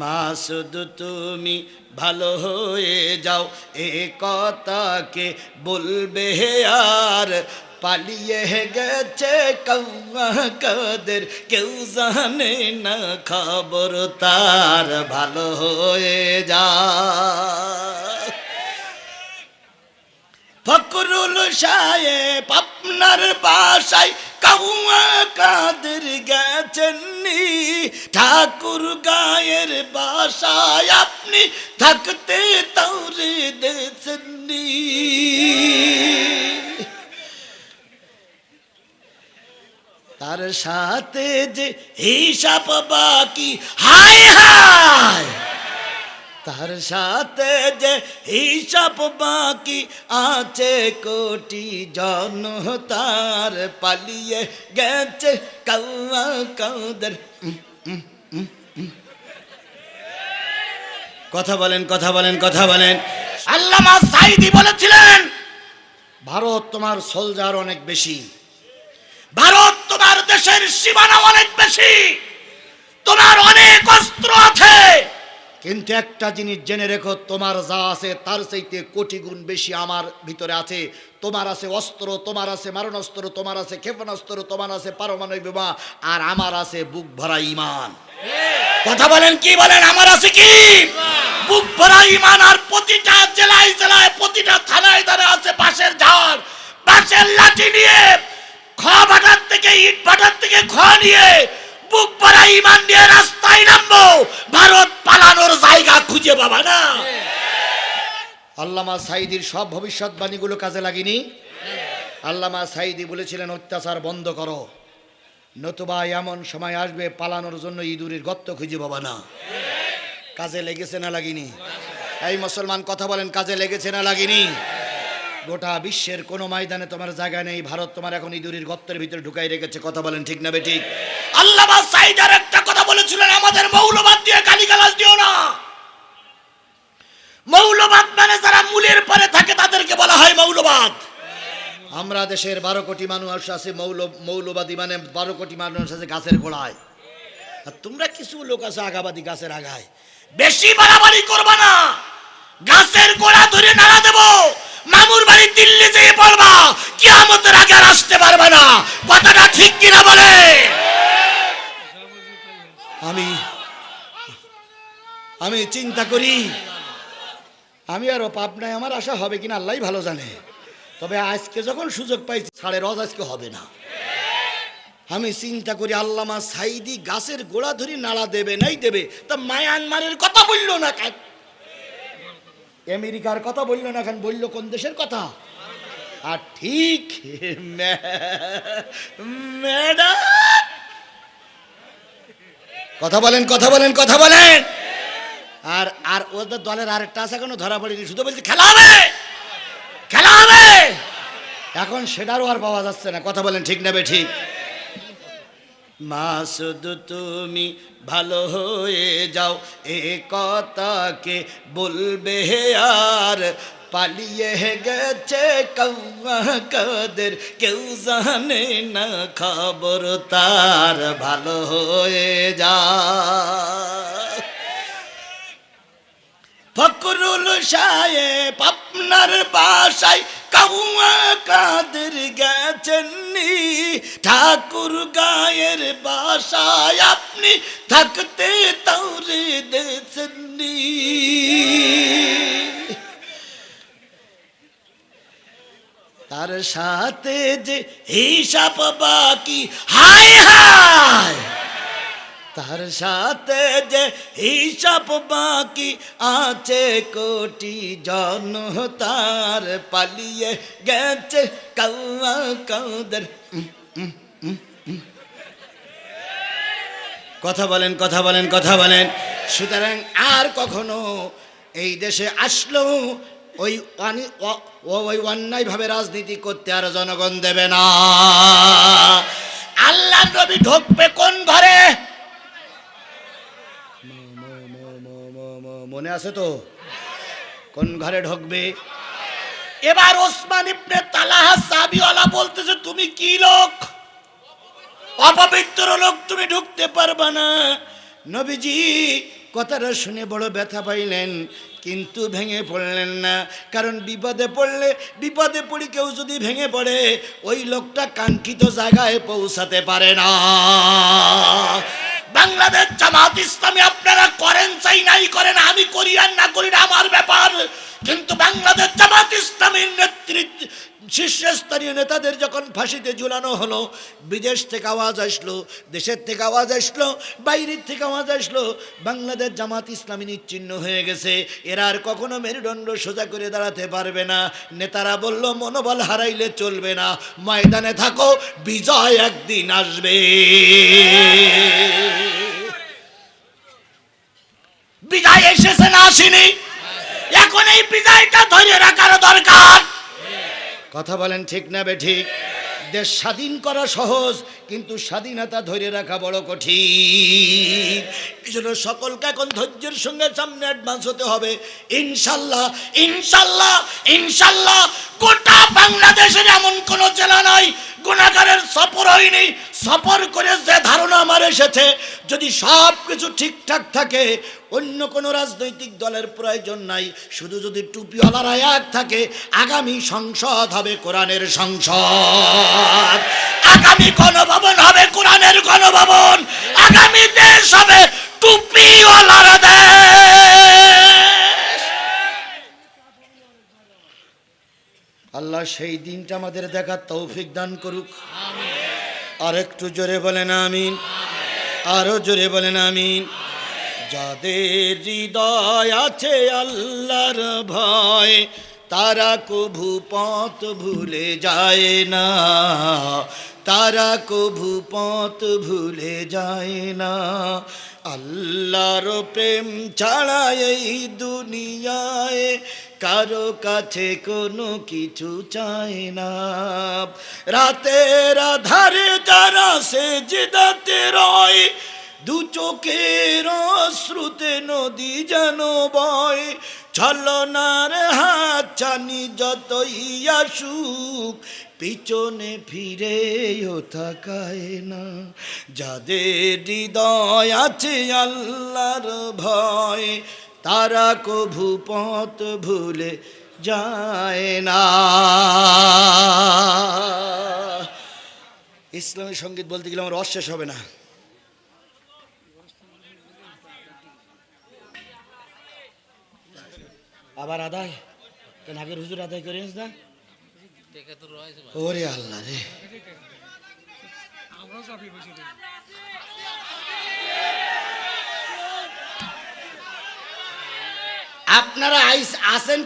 মাসুদ তুমি ভালো হয়ে যাও। এ কথাকে বলবে আর পালিয়ে গেছে কৌয়া কাদের। কেউ জানে না খবর তার ভালো হয়ে যা ফকরুল সাহেব আপনার বাসায় কাউয়া কাদের গেছেননি ঠাকুর গায়ের বাসায় আপনি থাকতে তাওরে দেছেননি তার সাথে যে হিসাব বাকি, হায় হায়! সাথে যে হিসাব বাকি আছে কোটি জন তার পালিয়ে গেছে উম, উম। কথা বলেন কথা বলেন কথা বলেন। আল্লামা সাইদি বলেছিলেন ভারত তোমার সোলজার অনেক বেশি। ভারত তোমার দেশের সীমানা অনেক বেশি। তোমার অনেক অস্ত্র আছে। কিন্তু একটা জিনিস জেনে রেখো তোমার যা আছে তার চাইতে কোটি গুণ বেশি আমার ভিতরে আছে। তোমার আছে অস্ত্র তোমার আছে মারণাস্ত্র তোমার আছে ক্ষেপণাস্ত্র তোমার আছে পারমাণবিক বোমা আর আমার আছে বুক ভরা ইমান। কথা বলেন কি বলেন? আমার আছে কি? বুক ভরা ইমান আর প্রতিটা জেলায় জেলায় প্রতিটা থানায় থানায় আছে পাশের ঝাড় পাশের লাঠি নিয়ে খ ভাটার থেকে ইট ভাটার থেকে খ নিয়ে বুক ভরা ইমান নিয়ে রাস্তায় নামবো। ভারত পালানোর খুঁজে পাবা না। আল্লামা সাইদির সব ভবিষ্যৎবাণীগুলো কাজে লাগেনি? আল্লামা সাইদি বলেছিলেন অত্যাচার বন্ধ করো। নতুবা এমন সময় আসবে পালানোর জন্য ইঁদুরের গর্ত খুঁজে পাবা না। কাজে লেগেছে না লাগেনি? এই মুসলমান কথা বলেন কাজে লেগেছে না লাগেনি? গোটা বিশ্বের কোনো ময়দানে তোমার জায়গা নেই। ভারত তোমার এখন ইঁদুরের গর্তের ভিতরে ঢুকাই রেখেছে। কথা বলেন ঠিক না বেঠিক আল্লাহ সাইদার একটা কথা বলেছিলেন আমাদের মৌলবাদ দিয়ে গালিগালাজ দিও না মৌলবাদ মানে যারা মূলের পরে থাকে তাদেরকে বলা হয় মৌলবাদ আমরা দেশের বারো কোটি মানুষ আছে, মৌল, মৌলবাদী মানে বারো কোটি মানুষ আছে গাছের গোড়ায়। আর তোমরা কিছু লোক আছে আগাবাদী গাছের আগায়। বেশি বাড়াবাড়ি করবা না। গাছের গোড়া ধরে নাড়া দেব। মামুর বাড়ি দিল্লি যেয়ে পড়বা। কিয়ামতের আগে আসতে পারবে না। কথাটা ঠিক কিনা বলে? আমি আমি চিন্তা করি, আমি আরও পাপ নাই, আমার আশা হবে কিনা আল্লাহ ভালো জানে। তবে আজকে যখন সুযোগ পাইছি, ছাড়ে রজ আজকে হবে না। আমি চিন্তা করি আল্লামা সাইদি গাছের গোড়া ধরি নাড়া দেবে, নাই দেবে। তা মায়ানমারের কথা বলল না কেন? আমেরিকার কথা বলল না কেন? বলল কোন দেশের কথা? আর ঠিক ম্যাডাম। কথা বলেন কথা বলেন কথা বলেন। আর আর ওদের দলের আরেকটা আছে এখনও ধরা পড়েনি, শুধু বলছে খেলা হবে। এখন সেটারও আর পাওয়া যাচ্ছে না। কথা বলেন ঠিক নেবে ঠিক? মা, শুধু তুমি ভালো হয়ে যাও, এ কথাকে বলবে আর পালিয়ে গেছে কৌয়া কাদের, কেউ জানে না খবর তার। ভালো হয়ে যা। ফকরুল সাহেব আপনার বাসায় কাউয়া কাদের গেছেননি ঠাকুর গায়ের বাসায় আপনি থাকতে তাওরে দেছেননি তার সাথে যে হিসাব বাকি, হায় হায়! তার সাথে যে হিসাব বাকি আছে কোটি জন তার পালিয়ে গেছে উম, উম। কথা বলেন কথা বলেন কথা বলেন। সুতরাং আর কখনো এই দেশে আসলো ওই ওই অন্যায়ভাবে রাজনীতি করতে আর জনগণ দেবে না। আল্লাহ নবী ঢুকবে কোন ঘরে? মনে আছে তো? কোন ঘরে ঢুকবে? এবার ওসমান ইবনে তালাহা সাবিওয়ালা বলতেছে, তুমি কি লোক? অপবিত্র লোক, তুমি ঢুকতে পারবে না। নবীজি কথাটা শুনে বড় ব্যথা পাইলেন, কিন্তু ভেঙে পড়লেন না। কারণ বিপদে পড়লে, বিপদে পড়ি কেউ যদি ভেঙে পড়ে, ওই লোকটা কাঙ্ক্ষিত জায়গায় পৌঁছাতে পারে না। বাংলাদেশ জামাত ইসলামী আপনারা করেন চাই, নাই করেন, আমি করি আর না করি না, আমার ব্যাপার। কিন্তু বাংলাদেশ শীর্ষস্থানীয় নেতাদের যখন ফাঁসিতে ঝুলানো হলো, বিদেশ থেকে আওয়াজ আসলো, দেশের থেকে আওয়াজ আসলো, বাইরের থেকে আওয়াজ আসলো, বাংলাদেশ জামাত ইসলামী নিচ্ছিন্ন হয়ে গেছে। এরা আর কখনো মেরুদণ্ড সোজা করে দাঁড়াতে পারবে না। নেতারা বলল, মনোবল হারাইলে চলবে না। ময়দানে থাকো, বিজয় একদিন আসবে। বিজয় এসেছে না আসেনি? এখন এই বিজয়টা ধরে রাখার দরকার। কথা বলেন ঠিক না বে ঠিক? দেশ স্বাধীন করা সহজ কিন্তু স্বাধীনতা ধরে রাখা বড় কঠিন। এই জন্য সকলকে এখন ধৈর্যের সঙ্গে সামনে অ্যাডভান্স হতে হবে। ইনশাল্লাহ ইনশাল্লাহ ইনশাল্লাহ, গোটা বাংলাদেশের এমন কোনো জেলা নাই, গুণাগারের সফর হয়নি, সফর করে যে ধারণা আমার এসেছে, যদি সব কিছু ঠিকঠাক থাকে, অন্য কোনো রাজনৈতিক দলের প্রয়োজন নাই, শুধু যদি টুপিওয়ালারা এক থাকে, আগামী সংসদ হবে কোরআনের সংসদ। আগামী গণভবন হবে, কোরআনের গণভবন। আগামী দেশ হবে টুপিওয়ালারা দেশ। আল্লাহ সেই দিনটা আমাদের দেখার তৌফিক দান করুক। আর একটু জোরে বলেন আমিন। আরও জোরে বলেন আমিন। যাদের হৃদয় আছে আল্লাহর ভয় তারা কভু পথ ভুলে যায় না। তারা কভু পথ ভুলে যায় না। আল্লাহর প্রেম ছাড়া এই দুনিয়ায় কারও কাছে কোনো কিছু চায় না। রাতের আধারে যারা সে জিদাতে রয় দু চোখের শ্রুতে নদী যেন বয়, ছলনার হাত চানি যতই আসুক, পিছনে ফিরেও থাকায় না। যাদের হৃদয় আছে আল্লাহর ভয়, তারা কভু পথ ভুলে যায় না। ইসলামী সংগীত বলতে গেলে আমার অশেষ হবে না। আবার আদায়? কেন আগের হুজুর আদায় করিস না? ওরে আল্লাহ রে। আপনারা আইস আসেন